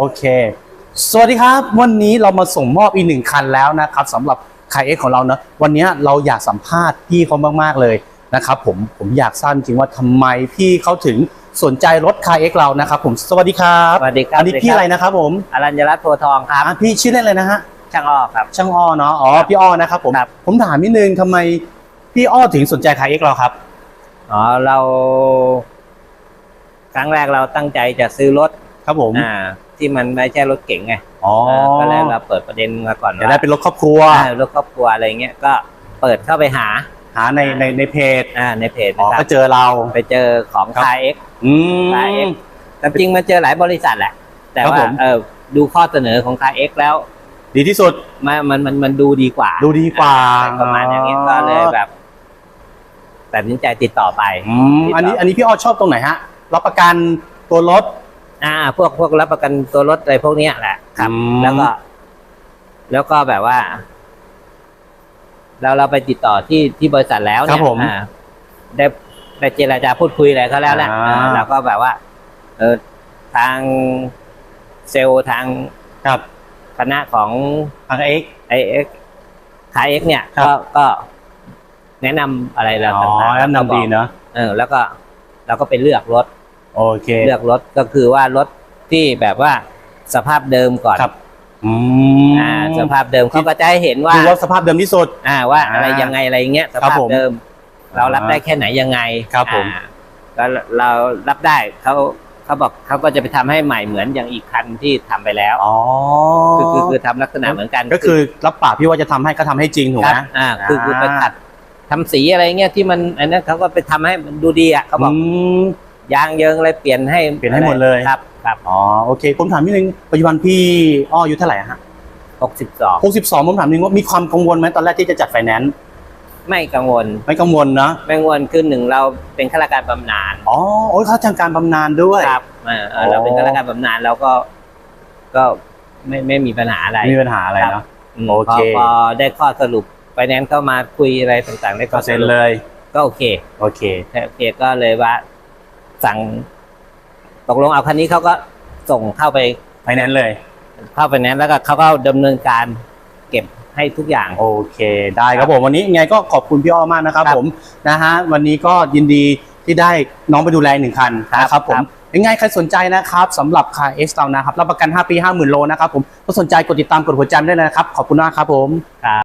โอเค สวัสดีครับวันนี้เรามาส่งมอบอีกหนึ่งคันแล้วนะครับสำหรับคายเอ็กของเราเนอะวันนี้เราอยากสัมภาษณ์พี่เขามากๆเลยนะครับผมผมอยากทราบจริงว่าทำไมพี่เขาถึงสนใจรถคายเอ็กเรานะครับผมสวัสดีครับสวัสดีครับอันนี้พี่อะไรนะครับผมอรัญญรัตน์โพธิ์ทองครับอะพี่ชื่อเล่นเลยนะฮะช่างอ้อครับ ช่างอ้อเนาะอ๋อพี่อ้อนะครับผมครับ ผมถามนิดนึงทำไมพี่อ้อถึงสนใจคายเอ็กเราครับ อ๋อเรา ครั้งแรกเราตั้งใจจะซื้อรถ ครับผมอ่าที่มันไม่ใช่รถเก๋งไงอ๋อเออก็เลยเราเปิดประเด็นมาก่อนจะได้เป็นรถครอบครัวอ่ารถครอบครัวอะไรเงี้ยก็เปิดเข้าไปหาหาในในในเพจอ่าในเพจอ๋อนะครัก็บเจอเราไปเจอของครับคาเอ็กอืมคาเอ็กแต่จริงมันเจอหลายบริษัทแหละ แต่ครับว่าผมเออดูข้อเสนอของคาเอ็กแล้ว ดีที่สุดมันมันมันมันดูดีกว่า ดูดีกว่าอะไรประมาณอย่างเงี้ยก็เลยแบบตัดสินใจติดต่อไปอืมติดต่ออัอันนี้อันนี้พี่อ้อชอบตรงไหนฮะรับประกันตัวรถ อ่า พวกพวกรับประกันตัวรถอะไรพวกเนี้ยแหละครับ อืม แล้วก็ แล้วก็แบบว่า เราเราไปติดต่อที่ที่บริษัทแล้วครัเนี่ยบผมอ่าได้ได้เจรจาพูดคุยอะไรเขาแล้วแหละอ่า อ่าเราก็แบบว่า เออทางเซลล์ทางครับคณะของทางเอ็ก ไอเอ็กคาเอ็กเนี่ยครับ ก็ก็แนะนำอะไรเราอ๋อต่างๆแนะนำดีเนาะ เออ แล้วก็เราก็ไปเลือกรถ โอเคเลือกรถก็คือว่ารถที่แบบว่าสภาพเดิมก่อนครับอืมอ่า สภาพเดิมเขาก็จะให้เห็นว่าดูว่าสภาพเดิมที่สุดอ่าว่าอ่าอะไรยังไงอะไรเงี้ยสครับภาพผมเดิม เรารับอ่าได้แค่ไหนยังไงครับผมอ่าก็เรารับได้เขาเขาบอกเขาก็จะไปทำให้ใหม่เหมือนอย่างอีกคันที่ทำไปแล้วอ๋อคือคือคือทำลักษณะเหมือนกัน ก็คือรับปากพี่ว่าจะทำให้ก็ทำให้จริงถูกคไหรัมบอ่า คือคือไปอ่าขัดทำสีอะไรเงี้ยที่มันอันนั้นเขาก็ไปทำให้มันดูดีอะเขาบอกอืม ยางเยิงอะไรเปลี่ยนให้เปลี่ยนให้หมดเลยครับครับอ๋อโอเคผมถามนิดนึงปัจจุบันพี่อ้ออายุเท่าไหร่ฮะหกสิบสองหกสิบสองผมถามนิดนึงว่ามีความกังวลไหมตอนแรกที่จะจัดไฟแนนซ์ไม่กังวล ไม่กังวลนะไม่กังวลคือหนึ่งเราเป็นข้าราชการบำนาญอ๋อโอ้ยเขาทำการบำนาญด้วยครับเออเอออ๋อเราเป็นข้าราชการบำนาญเราก็ก็ไม่ไม่มีปัญหาอะไรไม่มีปัญหาอะไรครับเนาะอืมโอเคพพอได้ข้อสรุปไฟแนนซ์เข้ามาคุยอะไรต่างๆได้ก็ข้อสเซ็นรุปเลย ก็โอเค โอเคโอเคก็เลยว่า สั่ง ตกลงเอาคันนี้เขาก็ส่งเข้าไปไฟแนนซ์เลย เข้าไฟแนนซ์แล้วก็เขาก็ดำเนินการเก็บให้ทุกอย่าง โอเคได้ครับผมวันนี้ยังไงก็ขอบคุณพี่อ้อมากนะครับ ครับผมนะฮะวันนี้ก็ยินดีที่ได้น้องไปดูแลหนึ่งคันครับนะครับผมครับยังไงใครสนใจนะครับสำหรับคาเอสเรานะครับรับประกัน 5 ปี 50,000 โลนะครับผมก็สนใจกดติดตามกดหัวใจด้วยนะครับ ขอบคุณมากครับผม